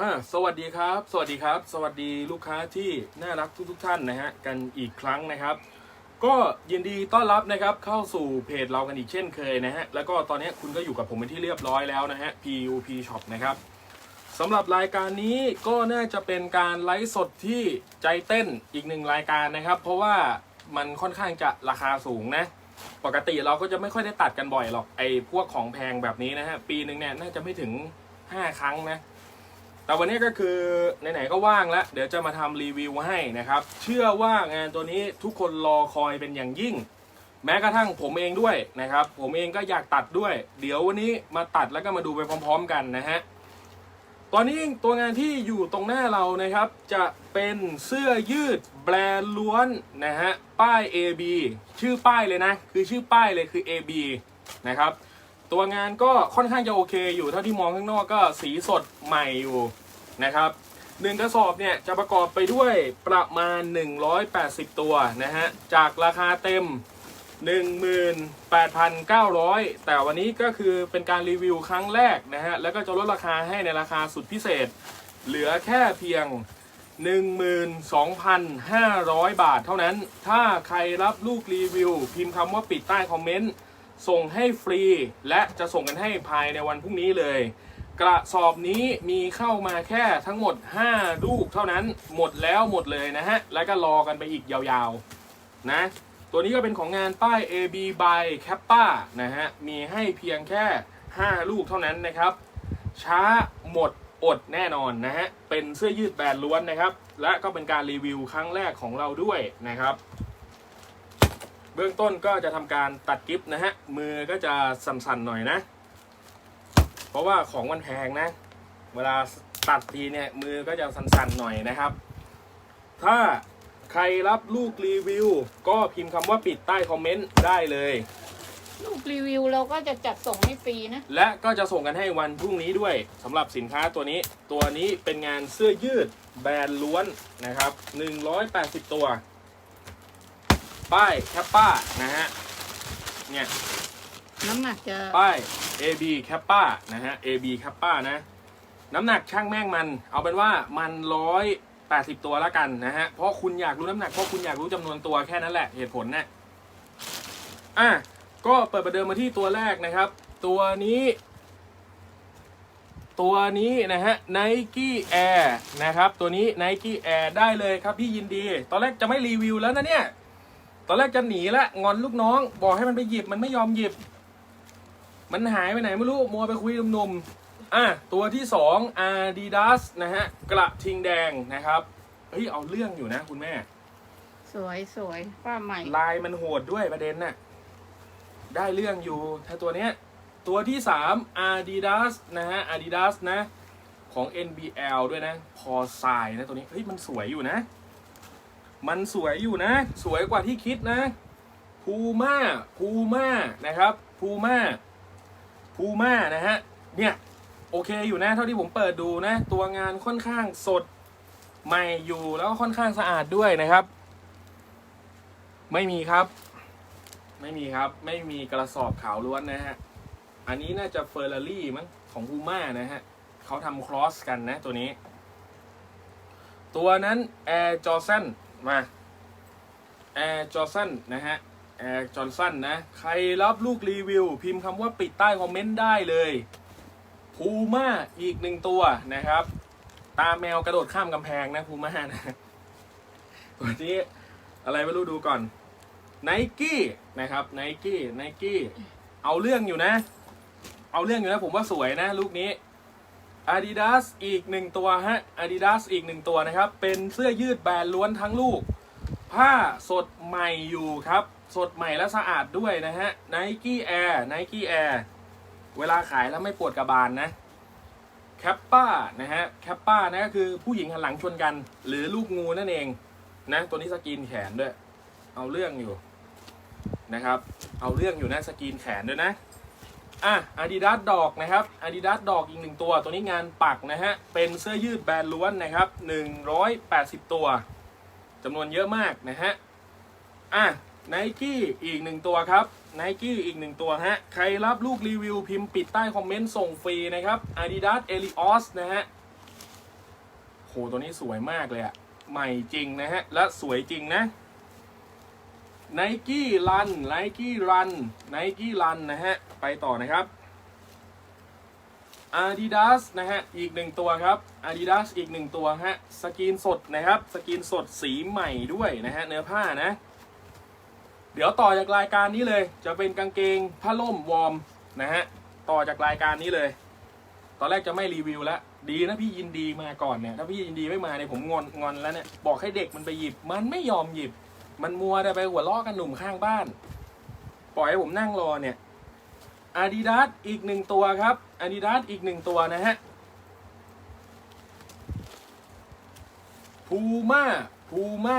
อ่าสวัสดีครับ สวัสดีครับ สวัสดีลูกค้าที่น่ารักทุกทท่านนะฮะกันอีกครั้งนะครับ ก็ยินดีต้อนรับนะครับเข้าสู่เพจเรากันอีกเช่นเคยนะฮะแล้วก็ตอนนี้คุณก็อยู่กับผมเป็นที่เรียบร้อยแล้วนะฮะ PUP Shop นะครับสำหรับรายการนี้ก็น่าจะเป็นการไลฟ์สดที่ใจเต้นอีกหนึ่งรายการนะครับ เพราะว่ามันค่อนข้างจะราคาสูงนะปกติเราก็จะไม่ค่อยได้ตัดกันบ่อยหรอกไอ้พวกของแพงแบบนี้นะฮะปีหนึ่งเนี่ยน่าจะไม่ถึง 5 ครั้งนะ แต่วันนี้ก็คือไหนๆก็ว่างแล้ว เดี๋ยวจะมาทำรีวิวให้นะครับ เชื่อว่างานตัวนี้ทุกคนรอคอยเป็นอย่างยิ่ง แม้กระทั่งผมเองด้วยนะครับ ผมเองก็อยากตัดด้วย เดี๋ยววันนี้มาตัดแล้วก็มาดูไปพร้อม ๆ กันนะฮะตอนนี้ตัวงานที่อยู่ตรงหน้าเรานะครับ จะเป็นเสื้อยืดแบรนด์ล้วนนะฮะป้าย AB ชื่อป้ายเลยนะ คือชื่อป้ายเลยคือ AB นะครับตัวงานก็ค่อนข้างจะโอเคอยู่เท่าที่มองข้างนอกก็สีสดใหม่อยู่ นะครับหนึ่งกระสอบเนี่ยจะประกอบไปด้วยประมาณ 180 ตัวนะฮะจากราคาเต็ม 18,900 แต่วันนี้ก็คือเป็นการรีวิวครั้งแรกนะฮะแล้วก็จะลดราคาให้ในราคาสุดพิเศษ เหลือแค่เพียง 12,500 บาทเท่านั้น ถ้าใครรับลูกรีวิว พิมพ์คำว่าปิดใต้คอมเมนต์ส่งให้ฟรี และจะส่งกันให้ภายในวันพรุ่งนี้เลย กระสอบนี้มีเข้ามาแค่ทั้งหมด 5 ลูกเท่านั้นหมดแล้วหมดเลยนะฮะ แล้วก็รอกันไปอีกยาวๆนะ ตัวนี้ก็เป็นของงานป้าย AB by Kappa นะฮะ มีให้เพียงแค่ 5 ลูกเท่านั้นนะครับ ช้าหมดอดแน่นอนนะฮะ เป็นเสื้อยืดแบรนด์ล้วนนะครับ และก็เป็นการรีวิวครั้งแรกของเราด้วยนะครับ เบื้องต้นก็จะทำการตัดกิฟต์นะฮะ มือก็จะสั่นๆหน่อยนะ เพราะว่าของมันแพงนะ เวลาตัดทีเนี่ยมือก็จะสั่นๆหน่อยนะครับ ถ้าใครรับลูกรีวิว ก็พิมพ์คำว่าปิดใต้คอมเมนต์ได้เลย ลูกรีวิวเราก็จะจัดส่งให้ฟรีนะ และก็จะส่งกันให้วันพรุ่งนี้ด้วยสำหรับสินค้าตัวนี้ ตัวนี้เป็นงานเสื้อยืดแบรนด์ล้วนนะครับ 180 ตัว ป้ายแคปป้านะฮะเนี่ย น้ำหนักจะป้าย AB แคปป้านะฮะ AB แคปป้านะ น้ำหนักช่างแม่งมัน เอาเป็นว่ามันร้อยแปดสิบตัวแล้วกันนะฮะ เพราะคุณอยากรู้น้ำหนัก เพราะคุณอยากรู้จำนวนตัวแค่นั้นแหละ เหตุผลนะอะ ก็เปิดประเดิมมาที่ตัวแรกนะครับ ตัวนี้ ตัวนี้นะฮะ Nike Air นะครับ ตัวนี้ Nike Air ได้เลยครับพี่ยินดี ตอนแรกจะไม่รีวิวแล้วนะเนี่ย ตอนแรกจะหนีละ งอนลูกน้อง บอกให้มันไปหยิบ มันไม่ยอมหยิบ มันหายไปไหนไม่รู้มัวไปคุยหนุ่มๆอะตัวที่สอง Adidas นะฮะ กระทิงแดงนะครับเฮ้ยเอาเรื่องอยู่นะคุณแม่ สวยสวยป้าใหม่ ลายมันโหดด้วยประเด็นน่ะ ได้เรื่องอยู่ ถ้าตัวเนี้ย ตัวที่สาม Adidas นะฮะ Adidas นะ ของ NBL ด้วยนะ พอสายนะตัวนี้ เฮ้ย มันสวยอยู่นะ มันสวยอยู่นะ สวยกว่าที่คิดนะ พูม่าพูม่านะครับพูม่า พูม่านะฮะ เนี่ยโอเคอยู่นะเท่าที่ผมเปิดดูนะ ตัวงานค่อนข้างสดใหม่อยู่แล้วก็ค่อนข้างสะอาดด้วยนะครับ ไม่มีครับ ไม่มีครับ ไม่มีกระสอบขาวล้วนนะฮะ อันนี้น่าจะเฟอร์รารี่มั้งของพูม่านะฮะเขาทำครอสกันนะตัวนี้ ตัวนั้น Air Jordan มา Air Jordan นะฮะ Air Jordan นะ ใครรับลูกรีวิว พิมพ์คำว่าปิดใต้คอมเมนต์ได้เลยพูม่าอีกหนึ่งตัวนะครับ ตาแมวกระโดดข้ามกำแพงนะพูม่านะตัวนี้อะไรไม่รู้ดูก่อนไนกี้นะครับไนกี้ไนกี้เอาเรื่องอยู่นะ เอาเรื่องอยู่นะผมว่าสวยนะ ลูกนี้ Adidas อีกหนึ่งตัวฮะ Adidas อีกหนึ่งตัวนะครับ เป็นเสื้อยืดแบรนด์ล้วนทั้งลูก ผ้าสดใหม่อยู่ครับ สดใหม่และสะอาดด้วยนะฮะ Nike Air Nike Air เวลาขายแล้วไม่ปวดกระบาลนะแคปป้านะฮะแคปป้านะก็คือผู้หญิงหันหลังชนกัน หรือลูกงูนั่นเองนะ ตัวนี้สกรีนแขนด้วย เอาเรื่องอยู่นะครับ เอาเรื่องอยู่นะสกรีนแขนด้วยนะอะ Adidas ดอกนะครับ Adidas ดอกอีกหนึ่งตัว ตัวนี้งานปักนะฮะ เป็นเสื้อยืดแบรนด์ล้วนนะครับ 180 ตัวจำนวนเยอะมากนะฮะอะ Nike อีกหนึ่งตัวครับ Nike อีกหนึ่งตัวฮะ ใครรับลูกรีวิวพิมพ์ปิดใต้คอมเมนต์ส่งฟรีนะครับ Adidas Elios นะฮะโหตัวนี้สวยมากเลยอะใหม่จริงนะฮะ และสวยจริงนะไนกี้รันไนกี้รันไนกี้รันนะฮะ ไปต่อนะครับ Adidas นะฮะ อีกหนึ่งตัวครับ Adidas อีกหนึ่งตัวฮะ สกรีนสดนะครับ สกรีนสดสีใหม่ด้วยนะฮะ เนื้อผ้านะ เดี๋ยวต่อจากรายการนี้เลย จะเป็นกางเกงผ้าล่มวอร์มนะฮะต่อจากรายการนี้เลย ตอนแรกจะไม่รีวิวแล้วดีนะพี่ยินดีมาก่อนเนี่ยถ้าพี่ยินดีไม่มาเนี่ยผมงอนงอนแล้วเนี่ยบอกให้เด็กมันไปหยิบ มันไม่ยอมหยิบ มันมัวแต่ไปหัวล้อกันหนุ่มข้างบ้าน ปล่อยให้ผมนั่งรอเนี่ย Adidas อีกหนึ่งตัวครับ Adidas อีกหนึ่งตัวนะฮะพูม่าพูม่า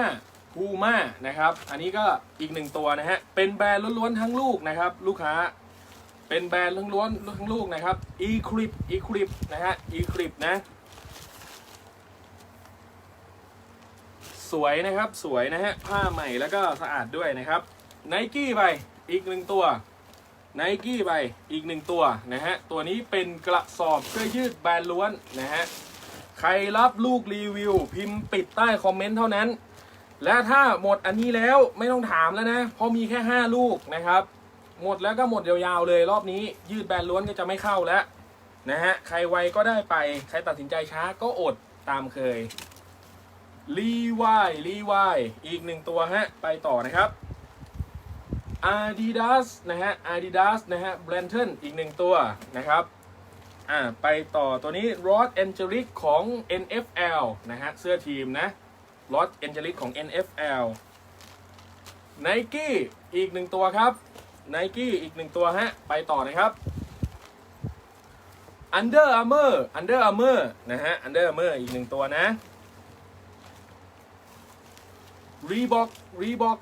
Puma Puma Puma นะครับ อันนี้ก็อีกหนึ่งตัวนะฮะ เป็นแบรนด์ล้วนๆทั้งลูกนะครับ ลูกค้า เป็นแบรนด์ล้วนๆทั้งลูกนะครับ Eclip Eclip นะฮะ Eclip นะ สวยนะครับ สวยนะฮะ ผ้าใหม่แล้วก็สะอาดด้วยนะครับ Nike ไปอีกหนึ่งตัวไนกี้ไปอีกหนึ่งตัวนะฮะ ตัวนี้เป็นกระสอบเสื้อยืดแบรนด์ล้วนนะฮะ ใครรับลูกรีวิว พิมพ์ปิดใต้คอมเมนต์เท่านั้น และถ้าหมดอันนี้แล้วไม่ต้องถามแล้วนะ เพราะมีแค่ 5 ลูกนะครับ หมดแล้วก็หมดยาวๆเลย รอบนี้ยืดแบรนด์ล้วนก็จะไม่เข้าแล้วนะฮะใครไวก็ได้ไป ใครตัดสินใจช้าก็อดตามเคยรีวายรีวายอีกหนึ่งตัวฮะ ไปต่อนะครับ Adidas นะฮะ Adidas นะฮะ b r a n t o n อีกหนึ่งตัวนะครับอ่าไปต่อตัวนี้ Rod Angelic ของ NFL นะฮะ เสื้อทีมนะ Rod Angelic ของ NFL Nike อีกหนึ่งตัวครับ Nike อีกหนึ่งตัวฮะ ไปต่อนะครับ Under Armour Under Armour นะฮะ Under Armour อีกหนึ่งตัวนะ Reebok Reebok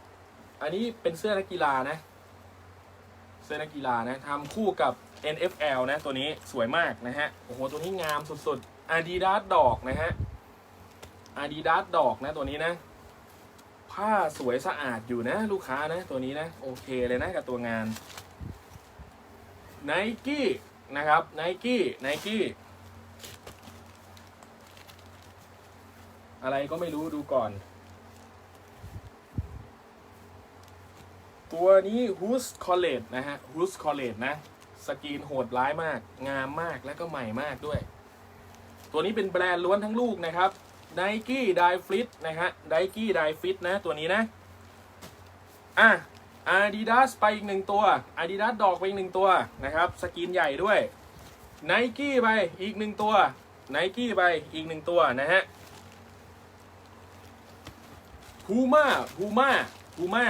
อันนี้เป็นเสื้อนักกีฬานะ เสื้อนักกีฬานะทำคู่กับ NFL นะ ตัวนี้สวยมากนะฮะ โอ้โห ตัวนี้งามสุดๆ Adidas ดอกนะฮะ Adidas ดอกนะตัวนี้นะ ผ้าสวยสะอาดอยู่นะ ลูกค้านะ ตัวนี้นะ โอเคเลยนะกับตัวงาน Nike นะครับ Nike Nike อะไรก็ไม่รู้ดูก่อน ตัวนี้ h o o s College นะฮะ h o o s College นะ สกรีนโหดร้ายมาก งามมากและก็ใหม่มากด้วย ตัวนี้เป็นแบรนด์ล้วนทั้งลูกนะครับ Nike d i f l i t นะฮะ Nike d i f l i t นะตัวนี้นะอะ Adidas ไปอีกหนึ่งตัว Adidas ดอกไปอีกหนึ่งตัวนะครับสกรีนใหญ่ด้วย Nike ไปอีกหนึ่งตัว Nike ไปอีกหนึ่งตัวนะฮะ Puma Puma Puma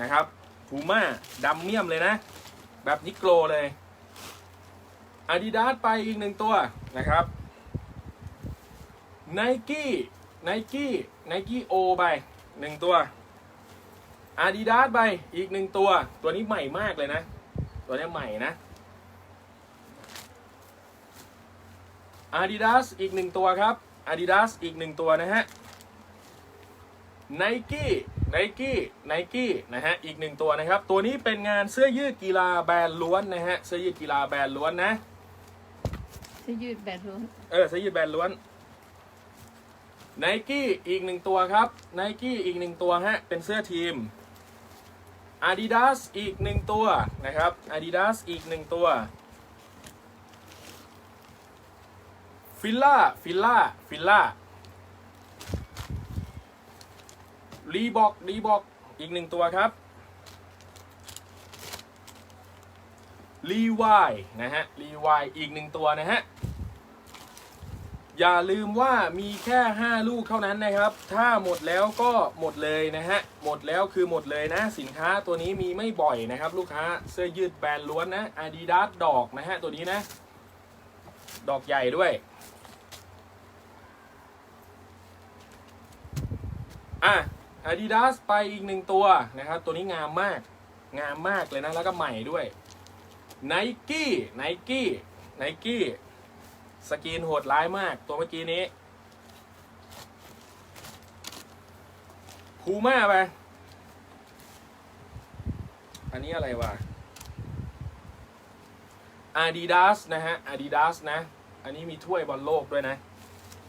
นะครับพูม่าดำเมี่ยมเลยนะ แบบนิโกรเลย Adidas ไปอีกหนึ่งตัวนะครับ Nike Nike Nike O ไปหนึ่งตัว Adidas ไปอีกหนึ่งตัว ตัวนี้ใหม่มากเลยนะ ตัวนี้ใหม่นะ Adidas อีกหนึ่งตัวครับ Adidas อีกหนึ่งตัวนะฮะไนกี้ไนกี้ไนกี้นะฮะอีกหนึ่งตัวนะครับ ตัวนี้เป็นงานเสื้อยืดกีฬาแบรนด์ล้วนนะฮะเสื้อยืดกีฬาแบรนด์ล้วนนะเสื้อยืดแบบล้วนเออเสื้อยืดแบรนด์ล้วน ไนกี้อีกหนึ่งตัวครับไนกี้อีกหนึ่งตัวฮะเป็นเสื้อทีม Adidas อีกหนึ่งตัวนะครับ Adidas อีกหนึ่งตัวฟิลล่าฟิลล่าฟิลล่ารีบอกรีบอกอีกหนึ่งตัวครับรีวายนะฮะรีวายอีกหนึ่งตัวนะฮะ อย่าลืมว่ามีแค่ 5 ลูกเท่านั้นนะครับ ถ้าหมดแล้วก็หมดเลยนะฮะ หมดแล้วคือหมดเลยนะ สินค้าตัวนี้มีไม่บ่อยนะครับ ลูกค้า เสื้อยืดแบรนด์ล้วนนะ Adidas ดอกนะฮะ ตัวนี้นะ ดอกใหญ่ด้วย อะ Adidas ไปอีกหนึ่งตัวนะครับ ตัวนี้งามมาก งามมากเลยนะ แล้วก็ใหม่ด้วย Nike Nike Nike สกรีนโหดร้ายมาก ตัวเมื่อกี้นี้พูม่าไป อันนี้อะไรวะ Adidas นะฮะ Adidas นะ อันนี้มีถ้วยบอลโลกด้วยนะ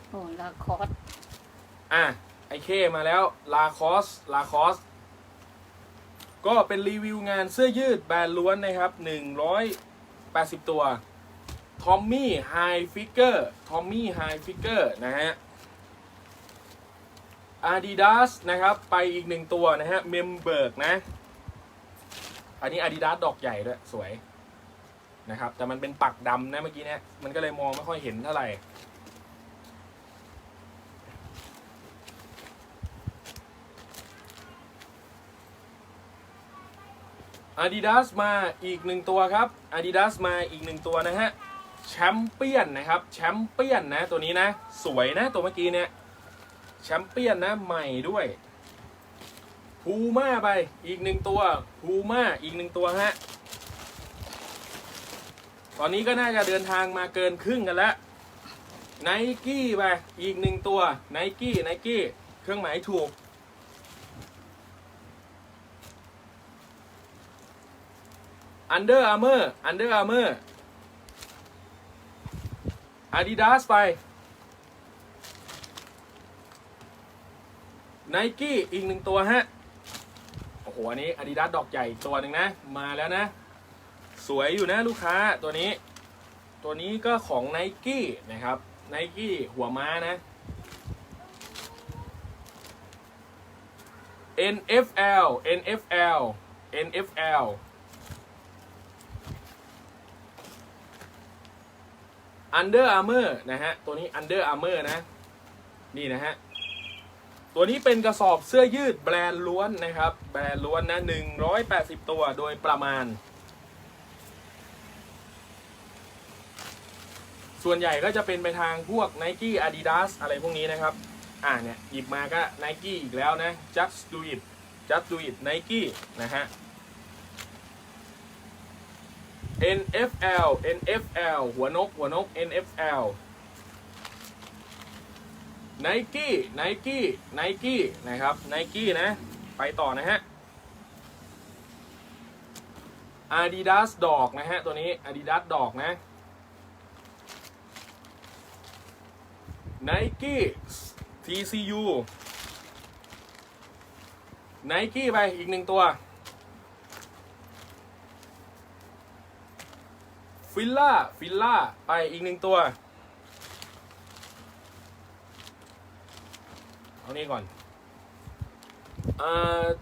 โอ้ลาคอสอะ ไอเคมาแล้วลาคอสลาคอสก็เป็นรีวิวงานเสื้อยืดแบรนด์ล้วนนะครับ 180 ตัว ทอมมี่ไฮฟิกเกอร์ทอมมี่ไฮฟิกเกอร์นะฮะ Adidas นะครับ ไปอีกหนึ่งตัวนะฮะเมมเบิร์กนะ อันนี้ Adidas ดอกใหญ่ด้วย สวยนะครับ แต่มันเป็นปักดำนะเมื่อกี้เนี่ยมันก็เลยมองไม่ค่อยเห็นเท่าไหร่ Adidas มาอีกหนึ่งตัวครับ Adidas มาอีกหนึ่งตัวนะฮะ แชมเปี้ยนนะครับแชมเปี้ยนนะตัวนี้นะ สวยนะตัวเมื่อกี้เนี่ยแชมเปี้ยนนะใหม่ด้วยพูม่าไปอีกหนึ่งตัวพูม่าอีกหนึ่งตัวฮะตอนนี้ก็น่าจะเดินทางมาเกินครึ่งกันแล้วไนกี้ไปอีกหนึ่งตัวไนกี้ไนกี้เครื่องหมายถูก Under Armour Under Armour Adidas ไป Nike อีกหนึ่งตัวฮะ โอ้โห อันนี้ Adidas ดอกใหญ่ตัวหนึ่งนะ มาแล้วนะ สวยอยู่นะลูกค้าตัวนี้ ตัวนี้ก็ของ Nike นะครับ Nike หัวม้านะ NFL NFL NFL Under Armour นะฮะ ตัวนี้ Under Armour นะ นี่นะฮะ ตัวนี้เป็นกระสอบเสื้อยืดแบรนด์ล้วนนะครับ แบรนด์ล้วนนะ180 ตัวโดยประมาณ ส่วนใหญ่ก็จะเป็นไปทางพวก Nike Adidas อะไรพวกนี้นะครับ อ่าเนี่ย หยิบมาก็ Nike อีกแล้วนะ Just Do It Just Do It Nike นะฮะ NFL NFL หัวนกหัวนก NFL Nike Nike Nike นะครับ Nike นะ ไปต่อนะฮะ Adidas ดอกนะฮะ ตัวนี้ Adidas ดอกนะ Nike TCU Nike ไปอีกหนึ่งตัว ฟิลล่า ฟิลล่า ไปอีกหนึ่งตัว เอานี่ก่อนอ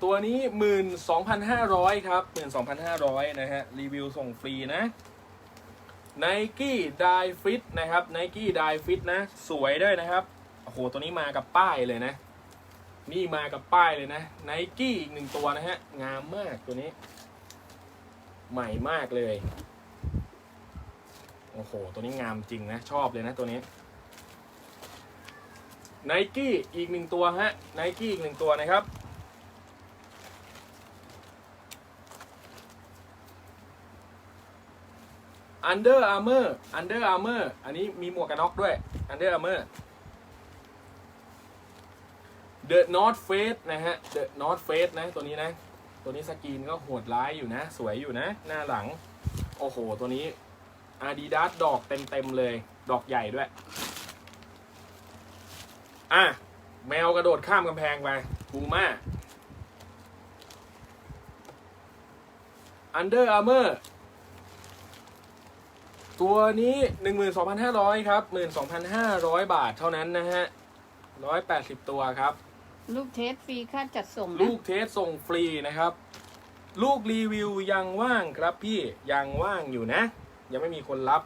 ตัวนี้หมื่นสองพันห้าร้อยครับหมื่นสองพันห้าร้อยนะฮะ รีวิวส่งฟรีนะ Nike Die Fit นะครับ Nike Die Fit นะ สวยด้วยนะครับ โอ้โห ตัวนี้มากับป้ายเลยนะ นี่มากับป้ายเลยนะ Nike อีกหนึ่งตัวนะฮะ งามมากตัวนี้ ใหม่มากเลย โอ้โห ตัวนี้งามจริงนะ ชอบเลยนะตัวนี้ไนกี้อีกหนึ่งตัวฮะไนกี้อีกหนึ่งตัวนะครับ Under Armour Under Armour อันนี้มีหมวกกันน็อกด้วย Under Armour The North Face นะฮะ The North Face นะ ตัวนี้นะ ตัวนี้สกรีนก็โหดร้ายอยู่นะ สวยอยู่นะ หน้าหลัง โอ้โห ตัวนี้ Adidas ดอกเต็มๆเลย ดอกใหญ่ด้วย อะ แมวกระโดดข้ามกำแพงไปปูม่า Under Armour ตัวนี้ 12,500 ครับ 12,500 บาทเท่านั้นนะฮะ 180 ตัวครับ ลูกเทสฟรีค่าจัดส่งนะลูกเทสส่งฟรีนะครับ ลูกรีวิวยังว่างครับพี่ยังว่างอยู่นะ ยังไม่มีคนรับ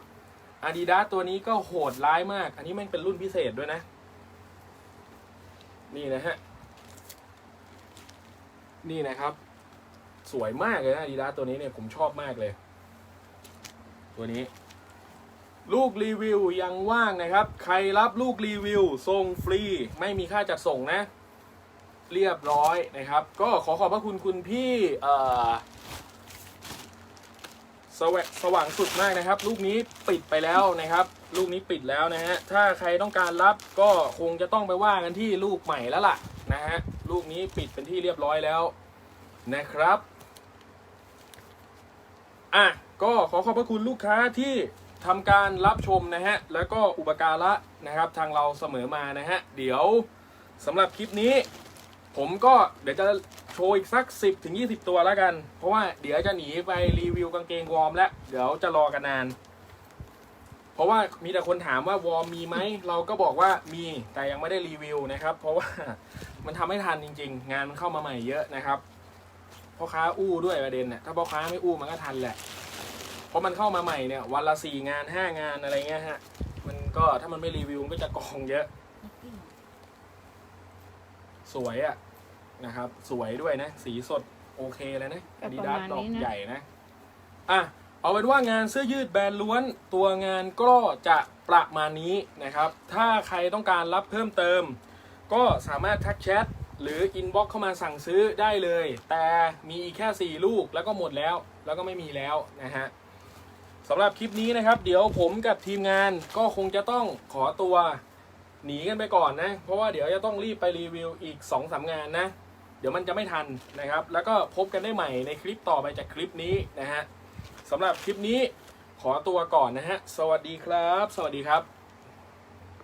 Adidas ตัวนี้ก็โหดร้ายมาก อันนี้แม่งเป็นรุ่นพิเศษด้วยนะ นี่นะฮะ นี่นะครับ สวยมากเลยนะ Adidas ตัวนี้เนี่ยผมชอบมากเลย ตัวนี้ ลูกรีวิวยังว่างนะครับ ใครรับลูกรีวิวส่งฟรี ไม่มีค่าจัดส่งนะ เรียบร้อยนะครับ ก็ขอขอบพระคุณคุณพี่เอ่อ สวสว่างสุดมากนะครับ ลูกนี้ปิดไปแล้วนะครับ ลูกนี้ปิดแล้วนะฮะถ้าใครต้องการรับก็คงจะต้องไปว่ากันที่ลูกใหม่แล้วล่ะนะฮะลูกนี้ปิดเป็นที่เรียบร้อยแล้วนะครับอะก็ขอขอบพระคุณลูกค้าที่ทำการรับชมนะฮะแล้วก็อุปการะนะครับทางเราเสมอมานะฮะเดี๋ยวสำหรับคลิปนี้ ผมก็เดี๋ยวจะโชว์อีกสัก 10ถึง20 ตัวแล้วกัน เพราะว่าเดี๋ยวจะหนีไปรีวิวกางเกงวอร์มแล้วเดี๋ยวจะรอกันนาน เพราะว่ามีแต่คนถามว่าวอร์มมีไหม เราก็บอกว่ามีแต่ยังไม่ได้รีวิวนะครับ เพราะว่ามันทำไม่ทันจริง ๆ งานมันเข้ามาใหม่เยอะนะครับพ่อค้าอู้ด้วยประเด็นเนี่ยถ้าพ่อค้าไม่อู้มันก็ทันแหละ เพราะมันเข้ามาใหม่เนี่ยวันละสี่งานห้างานอะไรเงี้ยฮะมันก็ถ้ามันไม่รีวิวมันก็จะกองเยอะ สวยอะนะครับ สวยด้วยนะ สีสดโอเคเลยนะก็ดีประดัมาสณดอกนี้นะใหญ่นะ อะ เอาเป็นว่างานเสื้อยืดแบรนด์ล้วนตัวงานก็จะประมาณนี้นะครับ ถ้าใครต้องการรับเพิ่มเติม ก็สามารถทักแชทหรืออินบ็อกเข้ามาสั่งซื้อได้เลย แต่มีอีกแค่ 4 ลูกแล้วก็หมดแล้ว แล้วก็ไม่มีแล้วนะฮะสำหรับคลิปนี้นะครับ เดี๋ยวผมกับทีมงานก็คงจะต้องขอตัว หนีกันไปก่อนนะ เพราะว่าเดี๋ยวจะต้องรีบไปรีวิวอีก2อสงานนะ เดี๋ยวมันจะไม่ทันนะครับ แล้วก็พบกันได้ใหม่ในคลิปต่อไปจากคลิปนี้นะฮะสำหรับคลิปนี้ขอตัวก่อนนะฮะ สวัสดีครับ สวัสดีครับ